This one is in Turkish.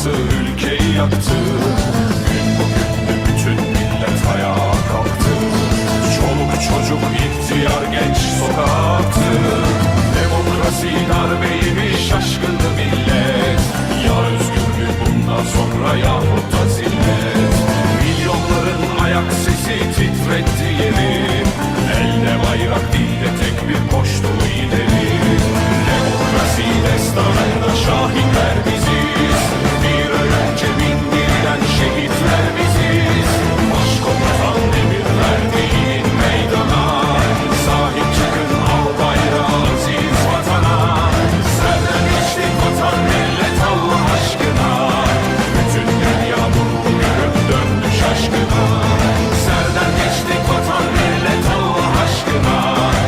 parçası ülkeyi yaktı? Gün bugün de bütün millet ayağa kalktı. Çoluk çocuk ihtiyar genç sokağa attı Demokrasi darbeymiş şaşkındı millet. Ya özgürlük bundan sonra yahut da zillet. Milyonların ayak sesi titretti yeri. Elde bayrak dilde tek bir koştu ileri Demokrasi destanında şahinler bizi